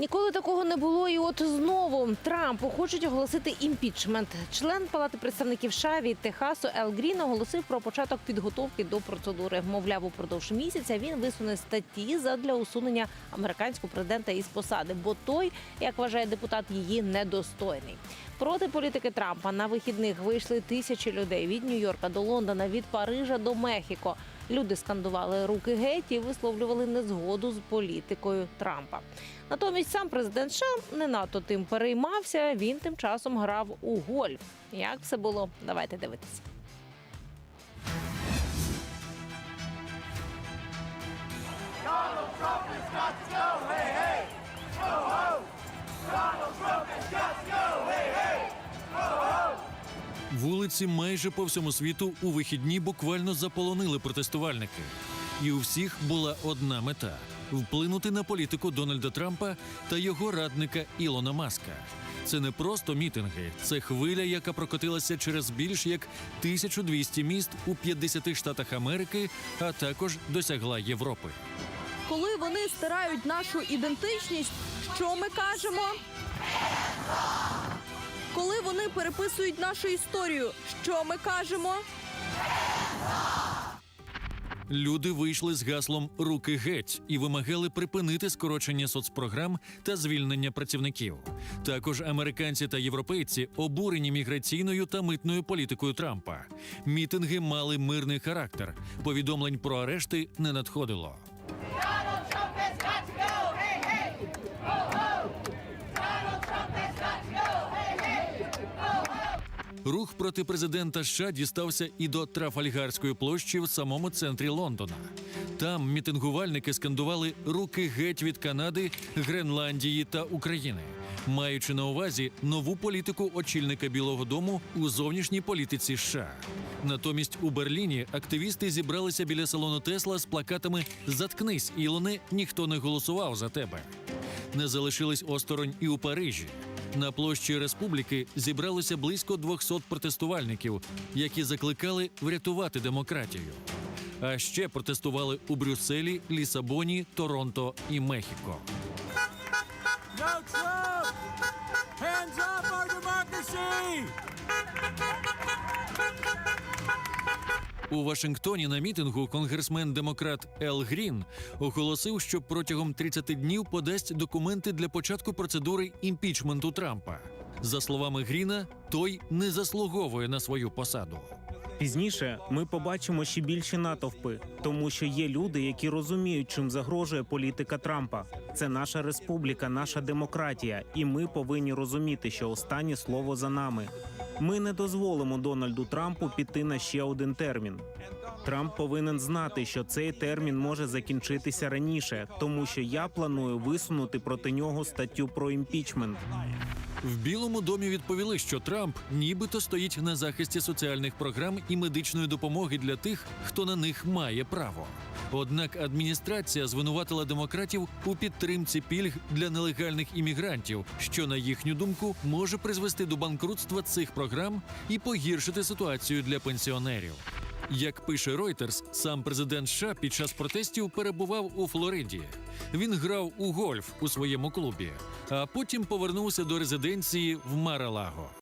Ніколи такого не було, і от знову Трампу хочуть оголосити імпічмент. Член Палати представників США від Техасу Ел Грін оголосив про початок підготовки до процедури. Мовляв, упродовж місяця він висуне статті задля усунення американського президента із посади, бо той, як вважає депутат, її недостойний. Проти політики Трампа на вихідних вийшли тисячі людей від Нью-Йорка до Лондона, від Парижа до Мехіко. Люди скандували руки геть і висловлювали незгоду з політикою Трампа. Натомість сам президент США не надто тим переймався. Він тим часом грав у гольф. Як все було? Давайте дивитися. Вулиці майже по всьому світу у вихідні буквально заполонили протестувальники. І у всіх була одна мета вплинути на політику Дональда Трампа та його радника Ілона Маска. Це не просто мітинги, це хвиля, яка прокотилася через більш як 1200 міст у 50 штатах Америки, а також досягла Європи. Коли вони стирають нашу ідентичність, що ми кажемо? Коли вони переписують нашу історію, що ми кажемо? Люди вийшли з гаслом Руки геть і вимагали припинити скорочення соцпрограм та звільнення працівників. Також американці та європейці обурені міграційною та митною політикою Трампа. Мітинги мали мирний характер. Повідомлень про арешти не надходило. Рух проти президента США дістався і до Трафальгарської площі в самому центрі Лондона. Там мітингувальники скандували руки геть від Канади, Гренландії та України, маючи на увазі нову політику очільника Білого Дому у зовнішній політиці США. Натомість у Берліні активісти зібралися біля салону Тесла з плакатами Заткнись, Ілоне, ніхто не голосував за тебе. Не залишились осторонь і у Парижі. На площі республіки зібралося близько 200 протестувальників, які закликали врятувати демократію. А ще протестували у Брюсселі, Лісабоні, Торонто і Мехіко. Hands up our democracy! У Вашингтоні на мітингу конгресмен-демократ Ел Грін оголосив, що протягом 30 днів подасть документи для початку процедури імпічменту Трампа. За словами Гріна, той не заслуговує на свою посаду. Пізніше ми побачимо ще більші натовпи, тому що є люди, які розуміють, чим загрожує політика Трампа. Це наша республіка, наша демократія, і ми повинні розуміти, що останнє слово за нами. Ми не дозволимо Дональду Трампу піти на ще один термін. Трамп повинен знати, що цей термін може закінчитися раніше, тому що я планую висунути проти нього статтю про імпічмент. В Білому домі відповіли, що Трамп нібито стоїть на захисті соціальних програм і медичної допомоги для тих, хто на них має право. Однак адміністрація звинуватила демократів у підтримці пільг для нелегальних іммігрантів, що, на їхню думку, може призвести до банкрутства цих програм і погіршити ситуацію для пенсіонерів. Як пише Reuters, сам президент США під час протестів перебував у Флориді. Він грав у гольф у своєму клубі, а потім повернувся до резиденції в Маралаго.